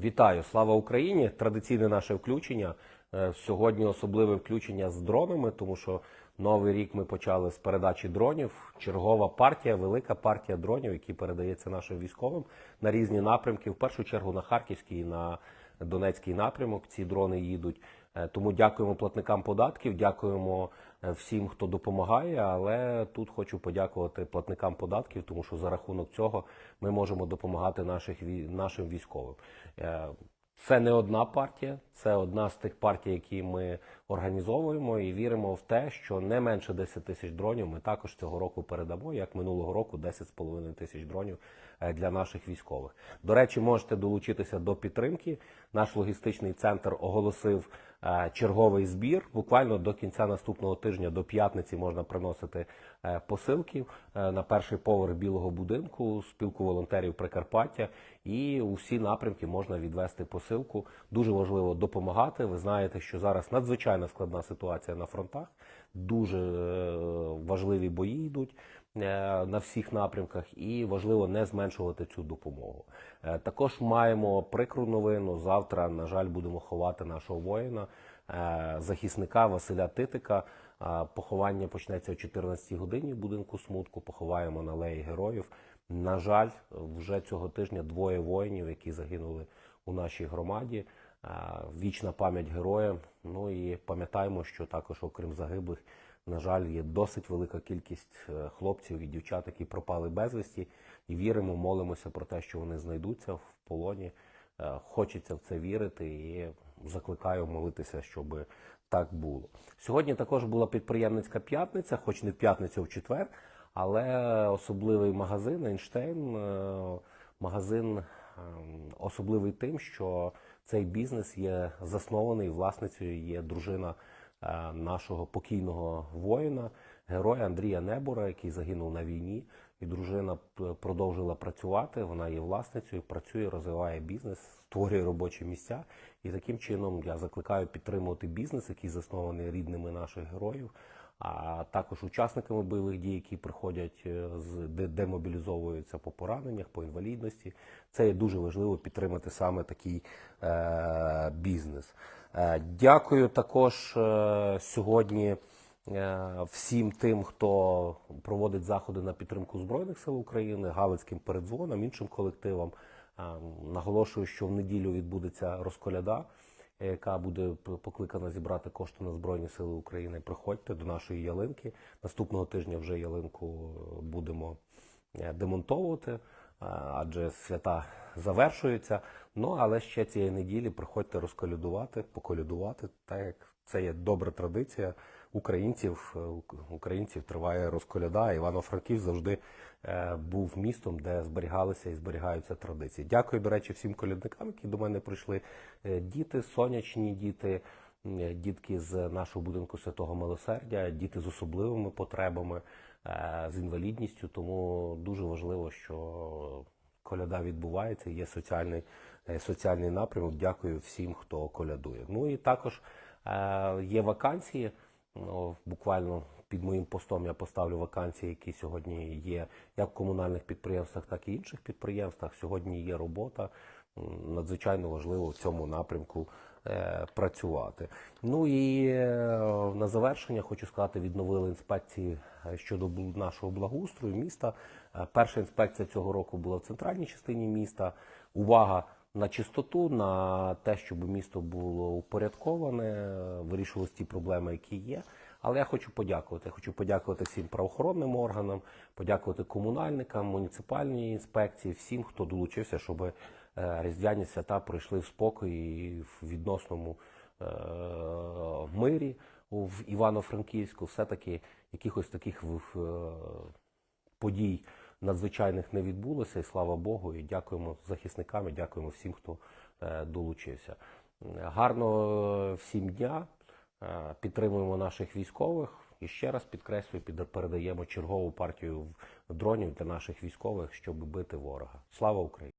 Вітаю, слава Україні! Традиційне наше включення. Е, Сьогодні особливе включення з дронами, тому що новий рік ми почали з передачі дронів. Чергова партія, велика партія дронів, які передається нашим військовим на різні напрямки. В першу чергу на Харківській і на Донецький напрямок. Ці дрони їдуть. Е, Тому дякуємо платникам податків, дякуємо е, всім, хто допомагає. Але тут хочу подякувати платникам податків, тому що за рахунок цього ми можемо допомагати наших нашим військовим. Це не одна партія, це одна з тих партій, які ми організовуємо, і віримо в те, що не менше 10 тисяч дронів ми також цього року передамо, як минулого року 10,5 тисяч дронів е, для наших військових. До речі, можете долучитися до підтримки. Наш логістичний центр оголосив черговий збір. Буквально до кінця наступного тижня, до п'ятниці, можна приносити е, посилки е, на перший поверх білого будинку, спілку волонтерів Прикарпаття. І у всі напрямки можна відвести посилку. Дуже важливо допомагати. Ви знаєте, що зараз надзвичайно складна ситуація на фронтах. Дуже е, важливі бої йдуть е, на всіх напрямках, і важливо не зменшувати цю допомогу. Е, Також маємо прикру новину. Завтра, на жаль, будемо ховати нашого воїна, е, захисника Василя Титика. Е, Поховання почнеться о 14 годині в будинку смутку. Поховаємо на алеї героїв. На жаль, вже цього тижня двоє воїнів, які загинули у нашій громаді. Е, Вічна пам'ять героям. Ну і пам'ятаємо, що також, окрім загиблих, на жаль, є досить велика кількість е, хлопців і дівчат, які пропали безвісті, і віримо, молимося про те, що вони знайдуться в полоні. Е, Хочеться в це вірити і закликаю молитися, щоб так було. Сьогодні також була підприємницька п'ятниця, хоч не в п'ятницю, а в четвер, але особливий магазин Ейнштейн, е, магазин ем, особливий тим, що цей бізнес є заснований власницею є дружина е, нашого покійного воїна, героя Андрія Небора, який загинув на війні. І дружина продовжила працювати. Вона є власницею, працює, розвиває бізнес, створює робочі місця. І таким чином я закликаю підтримувати бізнес, який заснований рідними наших героїв, а також учасниками бойових дій, які приходять е, з де- демобілізовуються по пораненнях, по інвалідності. Це є дуже важливо підтримати саме такий е, бізнес. Е, дякую також е, сьогодні. Е, всім тим, хто проводить заходи на підтримку Збройних сил України, Галицьким передзвонам, іншим колективам. Е, Наголошую, що в неділю відбудеться розколяда, яка буде покликана зібрати кошти на Збройні Сили України. Приходьте до нашої ялинки. Наступного тижня вже ялинку будемо е, демонтовувати, адже свята завершуються. Ну але ще цієї неділі приходьте розколядувати, поколядувати, так як це є добра традиція українців. Е, Українців триває розколяда. Івано-Франківськ завжди е, був містом, де зберігалися і зберігаються традиції. Дякую, до речі, всім колядникам, які до мене прийшли. Е, Діти, сонячні діти, дітки з нашого будинку Святого Милосердя, діти з особливими потребами, з інвалідністю. Тому дуже важливо, що коляда відбувається, є соціальний, соціальний напрямок. Дякую всім, хто колядує. Ну і також є вакансії. Ну, буквально під моїм постом я поставлю вакансії, які сьогодні є як в комунальних підприємствах, так і інших підприємствах. Сьогодні є робота. Надзвичайно важливо в цьому напрямку е, працювати. Ну і е, на завершення хочу сказати, відновили інспекції е, щодо нашого благоустрою міста. Е, Перша інспекція цього року була в центральній частині міста. Увага на чистоту, на те, щоб місто було упорядковане, вирішувалися ті проблеми, які є. Але я хочу подякувати. Я хочу подякувати всім правоохоронним органам, подякувати комунальникам, муніципальній інспекції, всім, хто долучився, щоб е, різдвяні свята пройшли в спокої і в відносному е, мирі в Івано-Франківську. Все-таки якихось таких е, подій надзвичайних не відбулося, і слава Богу, і дякуємо захисникам, і дякуємо всім, хто е, долучився. Гарного е, всім дня, е, підтримуємо наших військових. І ще раз підкреслюю, передаємо чергову партію дронів для наших військових, щоб бити ворога. Слава Україні!